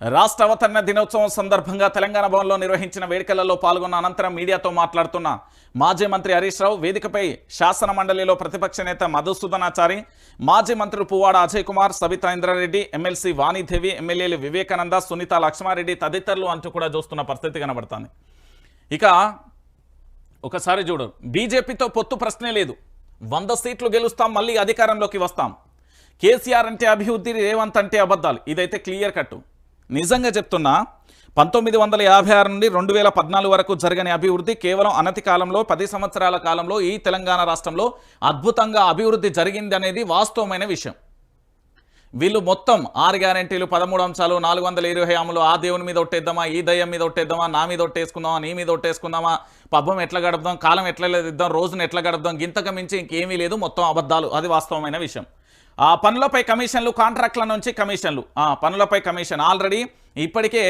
రాష్ట్ర అవతరణ దినోత్సవం సందర్భంగా తెలంగాణ భవన్లో నిర్వహించిన వేడుకలలో పాల్గొన్న అనంతరం మీడియాతో మాట్లాడుతున్న మాజీ మంత్రి హరీష్ రావు వేదికపై శాసన మండలిలో ప్రతిపక్ష నేత మధుసూదనాచారి మాజీ మంత్రులు పువ్వాడ అజయ్ కుమార్ సబితా ఇంద్రారెడ్డి ఎమ్మెల్సీ వాణిదేవి ఎమ్మెల్యేలు వివేకానంద సునీత లక్ష్మారెడ్డి తదితరులు అంటూ కూడా చూస్తున్న పరిస్థితి కనబడుతుంది. ఇక ఒకసారి చూడు బీజేపీతో పొత్తు ప్రశ్నే లేదు. వంద సీట్లు గెలుస్తాం మళ్ళీ అధికారంలోకి వస్తాం. కేసీఆర్ అంటే అభివృద్ధి రేవంత్ అంటే అబద్ధాలు. ఇదైతే క్లియర్ కట్టు. నిజంగా చెప్తున్నా పంతొమ్మిది వందల యాభై ఆరు నుండి రెండు వేల పద్నాలుగు వరకు జరగని అభివృద్ధి కేవలం అనతి కాలంలో పది సంవత్సరాల కాలంలో ఈ తెలంగాణ రాష్ట్రంలో అద్భుతంగా అభివృద్ధి జరిగింది అనేది వాస్తవమైన విషయం. వీళ్ళు మొత్తం ఆరు గ్యారెంటీలు పదమూడు అంశాలు నాలుగు వందల ఇరవై అమలు ఆ దేవుని మీద ఒట్టేద్దామా ఈ దయ్యం మీద ఒట్టేద్దామా నా మీద ఒట్టేసుకుందామా నీ మీద ఒట్టేసుకుందామా పబ్బం ఎట్లా గడుపుదాం కాలం ఎట్లా ఇద్దాం రోజును ఎట్లా గడుపుదాం గింతకు మించి ఇంకేమీ లేదు మొత్తం అబద్ధాలు అది వాస్తవమైన విషయం. ఆ పనులపై కమిషన్లు కాంట్రాక్ట్ల నుంచి కమిషన్లు. పనులపై కమిషన్. ఆల్రెడీ ఇప్పటికే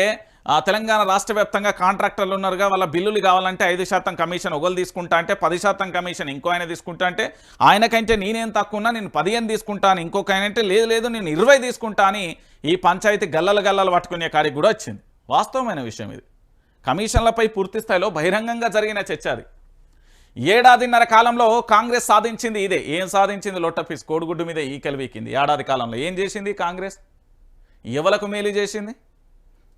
తెలంగాణ రాష్ట్ర వ్యాప్తంగా కాంట్రాక్టర్లు ఉన్నారుగా వాళ్ళ బిల్లులు కావాలంటే ఐదు శాతం కమిషన్ ఒకరు తీసుకుంటా అంటే పది శాతం కమిషన్ ఇంకో ఆయన తీసుకుంటా అంటే ఆయనకంటే నేనేం తక్కువన్నా నేను పదిహేను తీసుకుంటాను ఇంకొక ఆయన అంటే లేదు లేదు నేను ఇరవై తీసుకుంటా అని ఈ పంచాయతీ గల్లలు గల్లలు పట్టుకునే కాడికి కూడా వచ్చింది. వాస్తవమైన విషయం ఇది. కమిషన్లపై పూర్తి స్థాయిలో బహిరంగంగా జరిగిన చర్చ అది. ఏడాదిన్నర కాలంలో కాంగ్రెస్ సాధించింది ఇదే. ఏం సాధించింది? లొట్టపీస్ కోడిగుడ్డు మీద ఈకలు వీకింది ఏడాది కాలంలో ఏం చేసింది కాంగ్రెస్? ఎవలకు మేలు చేసింది?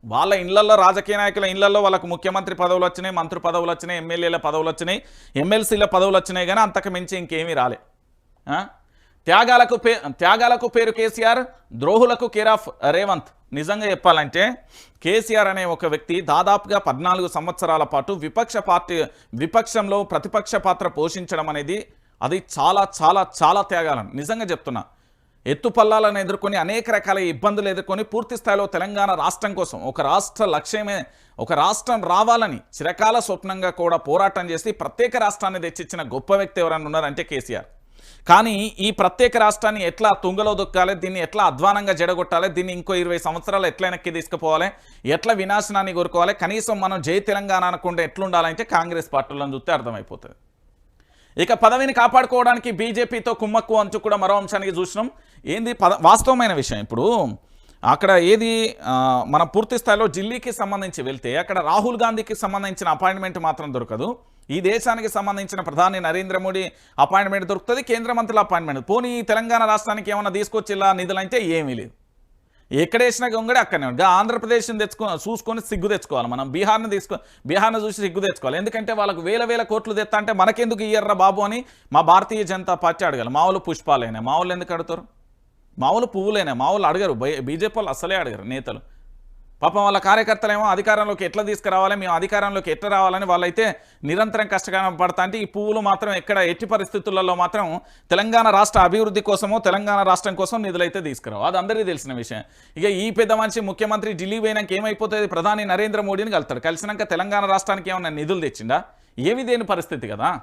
వాళ్ళ ఇళ్ళలో రాజకీయ నాయకుల ఇళ్ళలో వాళ్ళకు ముఖ్యమంత్రి పదవులు వచ్చినాయి మంత్రి పదవులు వచ్చినాయి ఎమ్మెల్యేల పదవులు వచ్చినాయి ఎమ్మెల్సీల పదవులు వచ్చినాయి కానీ అంతకు మించి ఇంకేమీ రాలే. త్యాగాలకు పే త్యాగాలకు పేరు కేసీఆర్ ద్రోహులకు కేరాఫ్ రేవంత్. నిజంగా చెప్పాలంటే కేసీఆర్ అనే ఒక వ్యక్తి దాదాపుగా పద్నాలుగు సంవత్సరాల పాటు విపక్ష పార్టీ విపక్షంలో ప్రతిపక్ష పాత్ర పోషించడం అనేది అది చాలా చాలా చాలా త్యాగాలను నిజంగా చెప్తున్నా. ఎత్తుపల్లాలను ఎదుర్కొని అనేక రకాల ఇబ్బందులు ఎదుర్కొని పూర్తి స్థాయిలో తెలంగాణ రాష్ట్రం కోసం ఒక రాష్ట్ర లక్ష్యమే ఒక రాష్ట్రం రావాలని చిరకాల స్వప్నంగా కూడా పోరాటం చేసి ప్రత్యేక రాష్ట్రాన్ని తెచ్చిచ్చిన గొప్ప వ్యక్తి ఎవరైనా ఉన్నారంటే కేసీఆర్. కానీ ఈ ప్రత్యేక రాష్ట్రాన్ని ఎట్లా తుంగలో దొక్కాలి దీన్ని ఎట్లా అధ్వానంగా జడగొట్టాలి దీన్ని ఇంకో ఇరవై సంవత్సరాలు ఎట్లా వెనక్కి తీసుకుపోవాలి ఎట్లా వినాశనాన్ని కోరుకోవాలి కనీసం మనం జై తెలంగాణ అనకుండా ఎట్లుండాలంటే కాంగ్రెస్ పార్టీలను చూస్తే అర్థమైపోతుంది. ఇక పదవిని కాపాడుకోవడానికి బీజేపీతో కుమ్మక్కు అంచు కూడా మరో అంశానికి చూసినాం. ఏంది? పద వాస్తవమైన విషయం ఇప్పుడు. అక్కడ ఏది మన పూర్తి స్థాయిలో ఢిల్లీకి సంబంధించి వెళ్తే అక్కడ రాహుల్ గాంధీకి సంబంధించిన అపాయింట్మెంట్ మాత్రం దొరకదు. ఈ దేశానికి సంబంధించిన ప్రధాని నరేంద్ర మోడీ అపాయింట్మెంట్ దొరుకుతుంది కేంద్ర మంత్రుల అపాయింట్మెంట్. పోనీ ఈ తెలంగాణ రాష్ట్రానికి ఏమైనా తీసుకొచ్చి ఇలా నిధులంటే ఏమీ లేదు ఎక్కడేసినా గొంగడే అక్కడనే ఉంటుంది ఆంధ్రప్రదేశ్ని తెచ్చుకో చూసుకొని సిగ్గు తెచ్చుకోవాలి మనం. బీహార్ని తీసుకో బీహార్ని చూసి సిగ్గు తెచ్చుకోవాలి. ఎందుకంటే వాళ్ళకు వేల వేల కోట్లు తెస్తా అంటే మనకెందుకు ఇయ్యర్రా బాబు అని మా భారతీయ జనతా పార్టీ అడగాలి. మావులు వాళ్ళు పుష్పాలైనా ఎందుకు అడుగుతారు? మావులు వాళ్ళు పువ్వులైనా అడగరు. బీజేపీ వాళ్ళు అసలే అడగరు నేతలు. పాపం వాళ్ళ కార్యకర్తలేమో అధికారంలోకి ఎట్లా తీసుకురావాలి మేము అధికారంలోకి ఎట్లా రావాలని వాళ్ళైతే నిరంతరం కష్టకరం పడతా అంటే ఈ పువ్వులు మాత్రం ఎక్కడ ఎట్టి పరిస్థితులలో మాత్రం తెలంగాణ రాష్ట్ర అభివృద్ధి కోసమో తెలంగాణ రాష్ట్రం కోసం నిధులైతే తీసుకురావు. అది అందరికీ తెలిసిన విషయం. ఇక ఈ పెద్ద మనిషి ముఖ్యమంత్రి ఢిల్లీ పోయినాక ఏమైపోతుంది? ప్రధాని నరేంద్ర మోడీని కలుతాడు. కలిసినాక తెలంగాణ రాష్ట్రానికి ఏమైనా నిధులు తెచ్చిండా? ఏమి దేని పరిస్థితి కదా?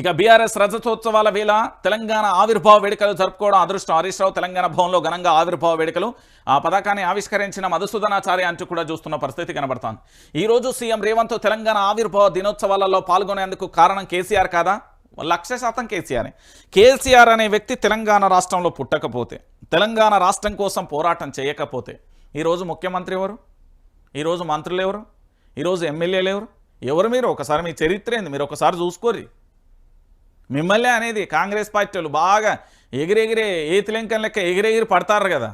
ఇక బీఆర్ఎస్ రజతోత్సవాల వేళ తెలంగాణ ఆవిర్భావ వేడుకలు జరుపుకోవడం అదృష్టం. హరీష్ రావు తెలంగాణ భవన్లో ఘనంగా ఆవిర్భావ వేడుకలు. ఆ పథకాన్ని ఆవిష్కరించిన మధుసూదనాచార్య అంటూ కూడా చూస్తున్న పరిస్థితి కనబడుతోంది. ఈరోజు సీఎం రేవంత్ తెలంగాణ ఆవిర్భావ దినోత్సవాలలో పాల్గొనేందుకు కారణం కేసీఆర్ కాదా? లక్ష శాతం కేసీఆర్. కేసీఆర్ అనే వ్యక్తి తెలంగాణ రాష్ట్రంలో పుట్టకపోతే తెలంగాణ రాష్ట్రం కోసం పోరాటం చేయకపోతే ఈరోజు ముఖ్యమంత్రి ఎవరు? ఈరోజు మంత్రులు ఎవరు? ఈరోజు ఎమ్మెల్యేలు ఎవరు? ఎవరు మీరు? ఒకసారి మీ చరిత్ర ఏంది? మీరు ఒకసారి చూసుకోరి మిమ్మల్ని అనేది కాంగ్రెస్ పార్టీ వాళ్ళు బాగా ఎగిరెగిరే ఏతిలింకం లెక్క ఎగిరెగిరి పడతారు కదా.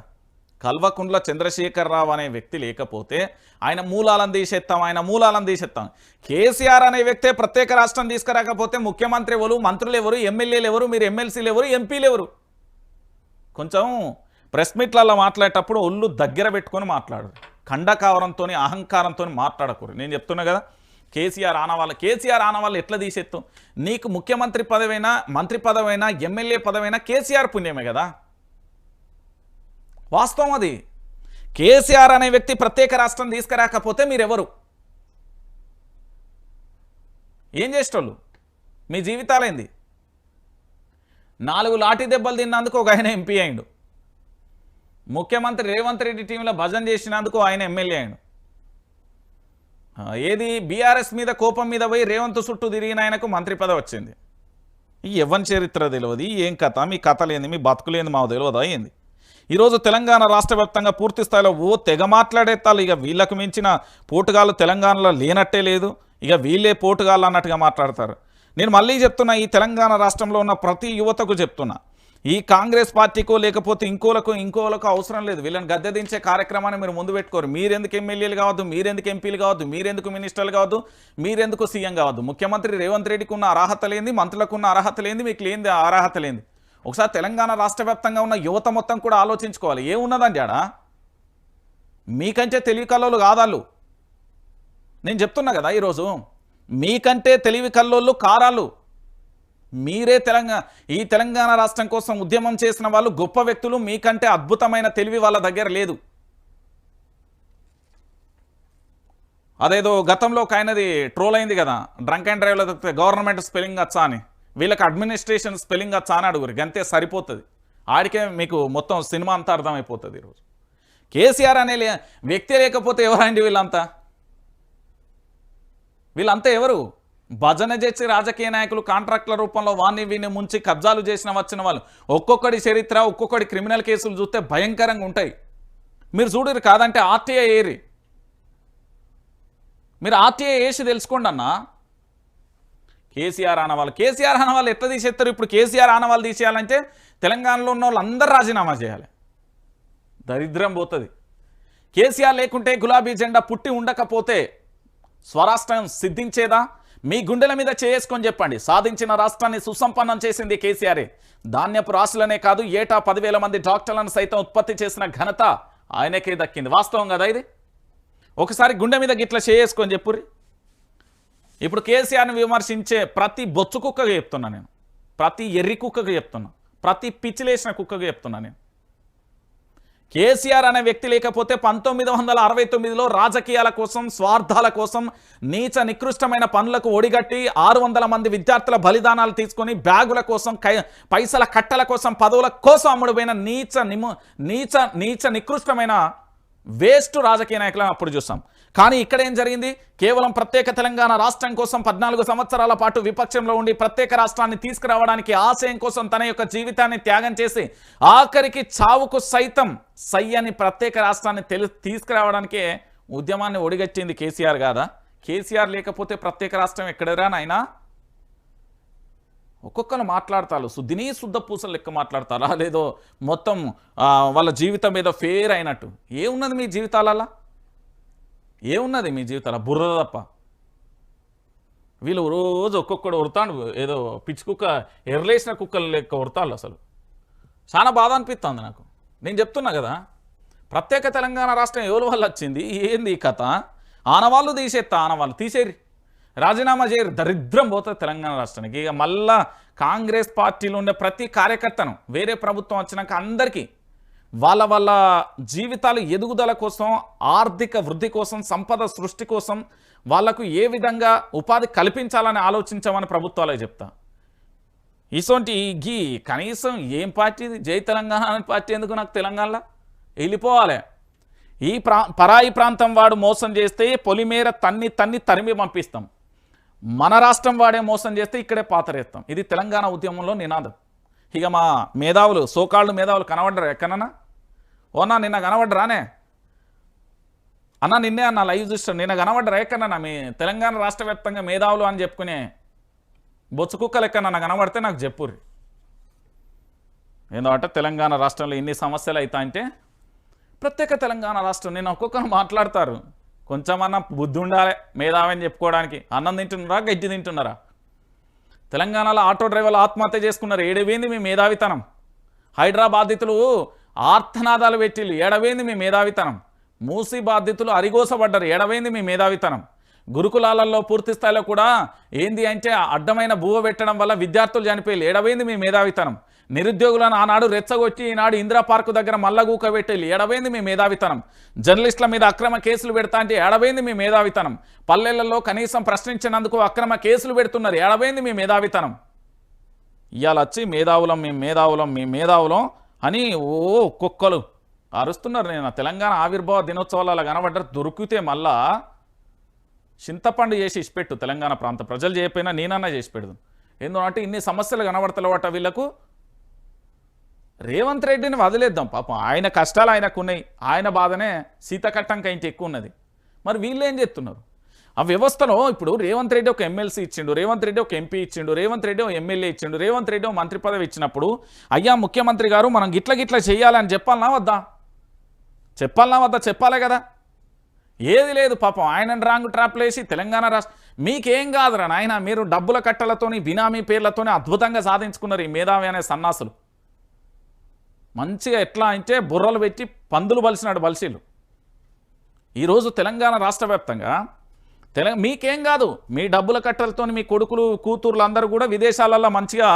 కల్వకుంట్ల చంద్రశేఖరరావు అనే వ్యక్తి లేకపోతే ఆయన మూలాలను తీసేస్తాం ఆయన మూలాలను తీసేస్తాం కేసీఆర్ అనే వ్యక్తే ప్రత్యేక రాష్ట్రం తీసుకురాకపోతే ముఖ్యమంత్రి ఎవరు మంత్రులు ఎవరు ఎమ్మెల్యేలు ఎవరు మీరు ఎమ్మెల్సీలు ఎవరు ఎంపీలు ఎవరు? కొంచెం ప్రెస్ మీట్లలో మాట్లాడేటప్పుడు ఒళ్ళు దగ్గర పెట్టుకొని మాట్లాడరు. ఖండకావరంతో అహంకారంతో మాట్లాడకూడదు. నేను చెప్తున్నా కదా కేసీఆర్ ఆనవాళ్ళు కేసీఆర్ ఆనవాళ్ళు ఎట్లా తీసేత్తు? నీకు ముఖ్యమంత్రి పదవైనా మంత్రి పదవైనా ఎమ్మెల్యే పదవైనా కేసీఆర్ పుణ్యమే కదా? వాస్తవం అది. కేసీఆర్ అనే వ్యక్తి ప్రత్యేక రాష్ట్రం తీసుకురాకపోతే మీరెవరు? ఏం చేసేటోళ్ళు? మీ జీవితాలైంది నాలుగు లాఠీ దెబ్బలు తిన్నందుకు ఒక ఆయన ఎంపీ అయిండు. ముఖ్యమంత్రి రేవంత్ రెడ్డి టీంలో భజన చేసినందుకు ఆయన ఎమ్మెల్యే అయిండు. ఏది? బీఆర్ఎస్ మీద కోపం మీద పోయి రేవంత్ చుట్టూ తిరిగిన ఆయనకు మంత్రి పదవి వచ్చింది. ఈ ఎవరి చరిత్ర తెలియదు. ఏం కథ? మీ కథ లేని మీ బతుకులేని మాకు తెలియదు అయింది ఈరోజు తెలంగాణ రాష్ట్ర వ్యాప్తంగా పూర్తి స్థాయిలో ఓ తెగ మాట్లాడేత్తాలు ఇక వీళ్ళకు మించిన పోటుగాళ్ళు తెలంగాణలో లేనట్టే లేదు. ఇక వీళ్ళే పోటుగాళ్ళు అన్నట్టుగా మాట్లాడతారు. నేను మళ్ళీ చెప్తున్నా ఈ తెలంగాణ రాష్ట్రంలో ఉన్న ప్రతి యువతకు చెప్తున్నా. ఈ కాంగ్రెస్ పార్టీకో లేకపోతే ఇంకోలకు ఇంకోలకు అవసరం లేదు. వీళ్ళని గద్దె దించే కార్యక్రమాన్ని మీరు ముందు పెట్టుకోరు. మీరెందుకు ఎమ్మెల్యేలు కావద్దు? మీరెందుకు ఎంపీలు కావద్దు? మీరెందుకు మినిస్టర్లు కావద్దు? మీరెందుకు సీఎం కావద్దు? ముఖ్యమంత్రి రేవంత్ రెడ్డికి ఉన్న అర్హత లేని మంత్రులకు ఉన్న అర్హత లేని మీకు లేని అర్హత లేనిది. ఒకసారి తెలంగాణ రాష్ట్ర వ్యాప్తంగా ఉన్న యువత మొత్తం కూడా ఆలోచించుకోవాలి. ఏమున్నదండి ఆడ? మీకంటే తెలివి కల్లోలు కాదాళ్ళు. నేను చెప్తున్నా కదా ఈరోజు. మీకంటే తెలివి కల్లోళ్ళు కారాలు మీరే తెలంగాణ ఈ తెలంగాణ రాష్ట్రం కోసం ఉద్యమం చేసిన వాళ్ళు గొప్ప వ్యక్తులు మీకంటే అద్భుతమైన తెలివి వాళ్ళ దగ్గర లేదు. అదేదో గతంలో ఒక ఆయనది ట్రోల్ అయింది కదా డ్రంక్ అండ్ డ్రైవ్లో తప్పితే గవర్నమెంట్ స్పెల్లింగ్ వచ్చా అని. వీళ్ళకి అడ్మినిస్ట్రేషన్ స్పెల్లింగ్ వచ్చా అని అడుగురు గంతే సరిపోతుంది. ఆడికే మీకు మొత్తం సినిమా అంతా అర్థమైపోతుంది ఈరోజు. కేసీఆర్ అనే లే- వ్యక్తి లేకపోతే ఎవరండి వీళ్ళంతా? వీళ్ళంతా ఎవరు? భజన చేసి రాజకీయ నాయకులు కాంట్రాక్టుల రూపంలో వాణ్ణి వీణ్ణి ముంచి కబ్జాలు చేసిన వచ్చిన వాళ్ళు. ఒక్కొక్కడి చరిత్ర ఒక్కొక్కడి క్రిమినల్ కేసులు చూస్తే భయంకరంగా ఉంటాయి. మీరు చూడరు కాదంటే ఆర్టీఐ ఏరి. మీరు ఆర్టీఐ వేసి తెలుసుకోండి అన్నా. కేసీఆర్ ఆనవాళ్ళు. కేసీఆర్ ఆనవాళ్ళు ఎట్లా తీసేస్తారు ఇప్పుడు కేసీఆర్ ఆనవాళ్ళు తీసేయాలంటే తెలంగాణలో ఉన్న వాళ్ళు అందరూ రాజీనామా చేయాలి. దరిద్రం పోతుంది. కేసీఆర్ లేకుంటే గులాబీ జెండా పుట్టి ఉండకపోతే స్వరాష్ట్రం సిద్ధించేదా? మీ గుండెల మీద చేసుకొని చెప్పండి. సాధించిన రాష్ట్రాన్ని సుసంపన్నం చేసింది కేసీఆరే. ధాన్యపు రాశులనే కాదు ఏటా పదివేల మంది డాక్టర్లను సైతం ఉత్పత్తి చేసిన ఘనత ఆయనకే దక్కింది. వాస్తవం కదా ఇది? ఒకసారి గుండె మీద గిట్ల చేసుకొని చెప్పుర్రి. ఇప్పుడు కేసీఆర్ని విమర్శించే ప్రతి బొచ్చు కుక్కగా చెప్తున్నా నేను. ప్రతి ఎర్రి కుక్కగా చెప్తున్నా. ప్రతి పిచ్చిలేసిన కుక్కగా చెప్తున్నా నేను. కేసీఆర్ అనే వ్యక్తి లేకపోతే పంతొమ్మిది వందల అరవై తొమ్మిదిలో రాజకీయాల కోసం స్వార్థాల కోసం నీచ నికృష్టమైన పనులకు ఒడిగట్టి ఆరు వందల మంది విద్యార్థుల బలిదానాలు తీసుకొని బ్యాగుల కోసం కై పైసల కట్టల కోసం పదవుల కోసం అమ్ముడుపోయిన నీచ నిము నీచ నీచ నికృష్టమైన వేస్ట్ రాజకీయ నాయకులను అప్పుడు చూసాం. కానీ ఇక్కడ ఏం జరిగింది? కేవలం ప్రత్యేక తెలంగాణ రాష్ట్రం కోసం పద్నాలుగు సంవత్సరాల పాటు విపక్షంలో ఉండి ప్రత్యేక రాష్ట్రాన్ని తీసుకురావడానికి ఆశయం కోసం తన యొక్క జీవితాన్ని త్యాగం చేసి ఆఖరికి చావుకు సైతం సై అని ప్రత్యేక రాష్ట్రాన్ని తెలి తీసుకురావడానికే ఉద్యమాన్ని ఒడిగట్టింది కేసీఆర్ కాదా? కేసీఆర్ లేకపోతే ప్రత్యేక రాష్ట్రం ఎక్కడరా నాయనా? ఒక్కొక్కరు మాట్లాడతారు. శుద్ధిని శుద్ధ పూసలు లెక్క మాట్లాడతారా? లేదో మొత్తం వాళ్ళ జీవితం మీద ఫేర్ అయినట్టు. ఏమున్నది మీ జీవితాలలో? ఏమున్నది మీ జీవితాల బుర్ర తప్ప? వీళ్ళు రోజు ఒక్కొక్కడు ఉడతాడు ఏదో పిచ్చి కుక్క ఎర్రలేసిన కుక్కలు లెక్క ఉడతాళ్ళు అసలు. చాలా బాధ అనిపిస్తుంది నాకు. నేను చెప్తున్నా కదా ప్రత్యేక తెలంగాణ రాష్ట్రం ఎవరి వల్ల వచ్చింది? ఏంది ఈ కథ? ఆనవాళ్ళు తీసేస్తా ఆనవాళ్ళు తీసేరి. రాజీనామా చేయరు దరిద్రం పోతుంది తెలంగాణ రాష్ట్రానికి. ఇక మళ్ళా కాంగ్రెస్ పార్టీలో ఉండే ప్రతి కార్యకర్తను వేరే ప్రభుత్వం వచ్చినాక అందరికీ వాళ్ళ వాళ్ళ జీవితాలు ఎదుగుదల కోసం ఆర్థిక వృద్ధి కోసం సంపద సృష్టి కోసం వాళ్ళకు ఏ విధంగా ఉపాధి కల్పించాలని ఆలోచించామని ప్రభుత్వాలే చెప్తా. ఇసొంటి గీ కనీసం ఏం పార్టీ జై తెలంగాణ అనే పార్టీ ఎందుకు నాకు తెలంగాణలో? వెళ్ళిపోవాలి. ఈ ప్రా పరాయి ప్రాంతం వాడు మోసం చేస్తే పొలిమేర తన్ని తన్ని తరిమి పంపిస్తాం. మన రాష్ట్రం వాడే మోసం చేస్తే ఇక్కడే పాతరేస్తాం. ఇది తెలంగాణ ఉద్యమంలో నినాదం. ఇక మా మేధావులు సోకాళ్ళు మేధావులు కనబడరు ఎక్కడన్నా? ఓనా నిన్న కనబడ్డరానే? అన్న నిన్నే అన్న లైవ్ చూస్తాను నిన్న కనబడ్డరా? ఎక్కడన్నా? మీ తెలంగాణ రాష్ట్ర వ్యాప్తంగా మేధావులు అని చెప్పుకునే బొచ్చు కుక్కలు ఎక్కడన్నా? కనబడితే నాకు చెప్పుర్రి. ఏందంటే తెలంగాణ రాష్ట్రంలో ఎన్ని సమస్యలు అవుతాయంటే ప్రత్యేక తెలంగాణ రాష్ట్రం నేను ఒక్కొక్కరు మాట్లాడతారు. కొంచెమన్నా బుద్ధి ఉండాలి మేధావి అని చెప్పుకోవడానికి. అన్నం తింటున్నారా? గడ్డి తింటున్నారా? తెలంగాణలో ఆటో డ్రైవర్లు ఆత్మహత్య చేసుకున్నారు. ఏడవేంది మీ మేధావితనం? హైదరాబాదితులు ఆర్తనాదాలు పెట్టిళ్ళు ఏడవైంది మీ మేధావితనం. మూసి బాధితులు అరిగోసబడ్డారు. ఏడవేంది మీ మేధావితనం. గురుకులాలలో పూర్తి స్థాయిలో కూడా ఏంది అంటే అడ్డమైన బువ్వ పెట్టడం వల్ల విద్యార్థులు చనిపోయి ఏడవేంది మీ మేధావితనం. నిరుద్యోగులను ఆనాడు రెచ్చగొచ్చి ఈనాడు ఇందిరా పార్కు దగ్గర మల్లగూక పెట్టేళ్ళు ఏడవేంది మీ మేధావితనం. జర్నలిస్టుల మీద అక్రమ కేసులు పెడతా అంటే ఏడవేంది మీ మేధావితనం. పల్లెలలో కనీసం ప్రశ్నించినందుకు అక్రమ కేసులు పెడుతున్నారు. ఏడవేంది మీ మేధావితనం. ఇవాళ వచ్చి మేధావులం మేము మేధావులం మీ మేధావులం. అని ఓ ఒక్కొక్కరు అరుస్తున్నారు. నేను తెలంగాణ ఆవిర్భావ దినోత్సవాలలో కనబడ్డారు. దొరికితే మళ్ళా చింతపండు చేసి ఇచ్చిపెట్టు తెలంగాణ ప్రాంత ప్రజలు చేయకపోయినా నేనన్నా చేసి పెడదు ఎందుకంటే ఇన్ని సమస్యలు కనబడతలేవట వీళ్ళకు. రేవంత్ రెడ్డిని వదిలేద్దాం పాపం. ఆయన కష్టాలు ఆయనకు ఉన్నాయి ఆయన బాధనే సీతకట్టంక ఇంత ఎక్కువ ఉన్నది. మరి వీళ్ళు ఏం చేస్తున్నారు? ఆ వ్యవస్థలో ఇప్పుడు రేవంత్ రెడ్డి ఒక ఎమ్మెల్సీ ఇచ్చిండు రేవంత్ రెడ్డి ఒక ఎంపీ ఇచ్చిండు రేవంత్ రెడ్డి ఒక ఎమ్మెల్యే ఇచ్చిండు రేవంత్ రెడ్డి ఒక మంత్రి పదవి ఇచ్చినప్పుడు అయ్యా ముఖ్యమంత్రి గారు మనం గిట్ల గిట్ల చేయాలని చెప్పాలనా వద్దా? చెప్పాలనా వద్దా? చెప్పాలే కదా. ఏది లేదు పాపం. ఆయన రాంగ్ ట్రాప్లు వేసి తెలంగాణ రాష్ట్ర మీకేం కాదురా నాయన మీరు డబ్బుల కట్టలతోని బినామీ పేర్లతోని అద్భుతంగా సాధించుకున్నారు ఈ మేధావి అనే సన్నాసులు. మంచిగా ఎట్లా అంటే బుర్రలు పెట్టి పందులు బలిసినాడు బలిసీలు ఈరోజు తెలంగాణ రాష్ట్ర వ్యాప్తంగా తెలంగాణ మీకేం కాదు. మీ డబ్బుల కట్టలతో మీ కొడుకులు కూతుర్లు అందరూ కూడా విదేశాలలో మంచిగా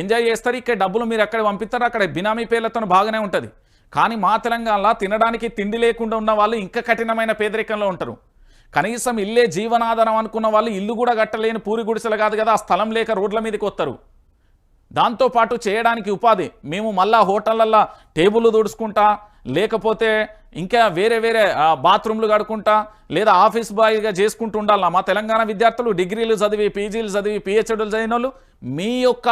ఎంజాయ్ చేస్తారు. ఇక్కడ డబ్బులు మీరు ఎక్కడ పంపిస్తారు? అక్కడ బినామీ పేర్లతో బాగానే ఉంటుంది. కానీ మా తెలంగాణలో తినడానికి తిండి లేకుండా ఉన్న వాళ్ళు ఇంకా కఠినమైన పేదరికంలో ఉంటారు. కనీసం ఇల్లే జీవనాధారం అనుకున్న వాళ్ళు ఇల్లు కూడా కట్టలేని పూరి గుడిసెలు కాదు కదా ఆ స్థలం లేక రోడ్ల మీదకి వస్తారు. దాంతోపాటు చేయడానికి ఉపాధి. మేము మళ్ళా హోటళ్ళల్లో టేబుల్ తుడుచుకుంటా లేకపోతే ఇంకా వేరే వేరే బాత్రూమ్లు కడుకుంటా లేదా ఆఫీస్ బాయ్గా చేసుకుంటూ ఉండాలా మా తెలంగాణ విద్యార్థులు డిగ్రీలు చదివి పీజీలు చదివి పిహెచ్డీలు చదివిన వాళ్ళు మీ యొక్క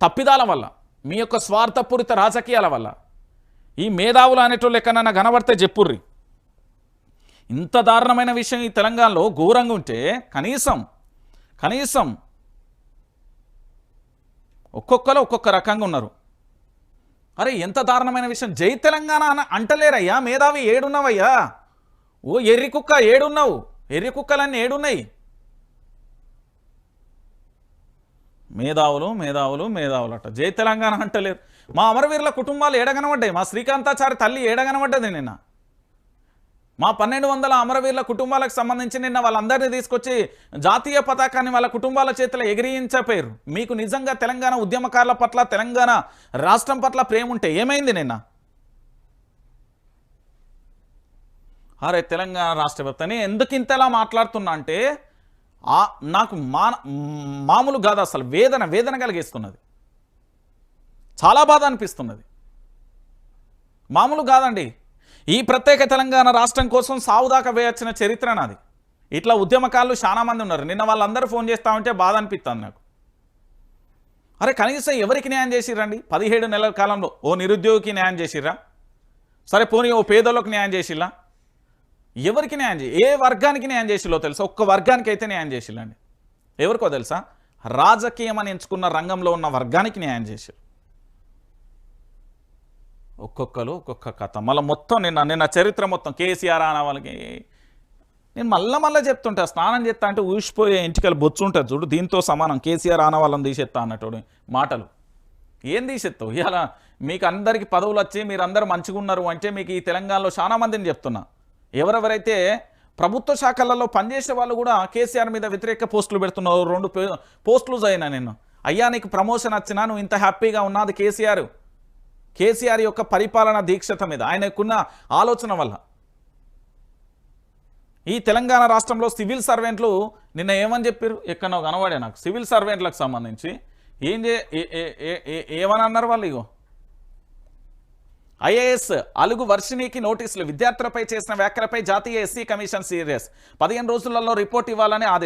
తప్పిదాల వల్ల మీ యొక్క స్వార్థపూరిత రాజకీయాల వల్ల ఈ మేధావులు అనేటోళ్ళు ఎక్కడన్నా కనబడితే చెప్పుర్రి. ఇంత దారుణమైన విషయం ఈ తెలంగాణలో ఘోరంగా ఉంటే కనీసం కనీసం ఒక్కొక్కరు ఒక్కొక్క రకంగా ఉన్నారు. అరే ఎంత దారుణమైన విషయం. జై తెలంగాణ అని అంటలేరయ్యా మేధావి ఏడున్నావయ్యా. ఓ ఎర్రి కుక్క ఏడున్నావు. ఎర్రి కుక్కలన్నీ ఏడున్నాయి. మేధావులు మేధావులు మేధావులు అట జై తెలంగాణ అంటలేరు. మా అమరవీరుల కుటుంబాలు ఏడగనబడ్డాయి. మా శ్రీకాంతాచారి తల్లి ఏడగనబడ్డది నిన్న. మా పన్నెండు వందల అమరవీరుల కుటుంబాలకు సంబంధించి నిన్న వాళ్ళందరినీ తీసుకొచ్చి జాతీయ పతాకాన్ని వాళ్ళ కుటుంబాల చేతిలో ఎగిరించపోయారు మీకు నిజంగా తెలంగాణ ఉద్యమకారుల పట్ల తెలంగాణ రాష్ట్రం పట్ల ప్రేమ ఉంటే ఏమైంది నిన్న? అరే తెలంగాణ రాష్ట్ర వ్యాప్తని ఎందుకు ఇంతలా మాట్లాడుతున్నా అంటే నాకు మా మామూలు కాదు అసలు వేదన వేదన కలిగిస్తున్నది చాలా బాధ అనిపిస్తున్నది. మామూలు కాదండి ఈ ప్రత్యేక తెలంగాణ రాష్ట్రం కోసం సావుదాకా వేయొచ్చిన చరిత్ర నాది. ఇట్లా ఉద్యమకారులు చాలామంది ఉన్నారు. నిన్న వాళ్ళందరూ ఫోన్ చేస్తా ఉంటే బాధ అనిపిస్తుంది నాకు. అరే కనీసం ఎవరికి న్యాయం చేసిర్రండి? పదిహేడు నెలల కాలంలో ఓ నిరుద్యోగికి న్యాయం చేసిర్రా? సరే పోనీ ఓ పేదోళ్ళకి న్యాయం చేసిల్లా? ఎవరికి న్యాయం చే ఏ వర్గానికి న్యాయం చేసిలో తెలుసా? ఒక్క వర్గానికి అయితే న్యాయం చేసిల్లండి. ఎవరికో తెలుసా? రాజకీయం అని ఎంచుకున్న రంగంలో ఉన్న వర్గానికి న్యాయం చేసిరు ఒక్కొక్కరు ఒక్కొక్క కథ. మళ్ళీ మొత్తం నిన్న నిన్న చరిత్ర మొత్తం కేసీఆర్ అన్న వాళ్ళకి. నేను మళ్ళీ మళ్ళీ చెప్తుంటా స్నానం చేస్తా అంటే ఊసిపోయే ఇంటికలు బొచ్చు ఉంటుంది చూడు దీంతో సమానం. కేసీఆర్ ఆన వాళ్ళని తీసేస్తా అన్నట్టు మాటలు. ఏం తీసేస్తావు? ఇవాళ మీకు అందరికీ పదవులు వచ్చి మీరు అందరూ మంచిగా ఉన్నారు అంటే మీకు ఈ తెలంగాణలో చాలా మందిని చెప్తున్నా. ఎవరెవరైతే ప్రభుత్వ శాఖలలో పనిచేసే వాళ్ళు కూడా కేసీఆర్ మీద వ్యతిరేక పోస్టులు పెడుతున్నారు రెండు పోస్టులు అయినా నేను. అయ్యా నీకు ప్రమోషన్ వచ్చినా నువ్వు ఇంత హ్యాపీగా ఉన్నాది కేసీఆర్. కేసీఆర్ యొక్క పరిపాలన దీక్షత మీద ఆయనకున్న ఆలోచన వల్ల. ఈ తెలంగాణ రాష్ట్రంలో సివిల్ సర్వెంట్లు నిన్న ఏమని చెప్పారు ఎక్కడో కనబడే నాకు. సివిల్ సర్వెంట్లకు సంబంధించి. ఏం చే ఏమని అన్నారు వాళ్ళు ఇగో? ఐఏఎస్ అలుగు వర్షిణికి నోటీసులు. విద్యార్థులపై చేసిన వ్యాఖ్యలపై జాతీయ ఎస్సీ కమిషన్ సీరియస్. పదిహేను రోజులలో రిపోర్ట్ ఇవ్వాలని ఆదేశం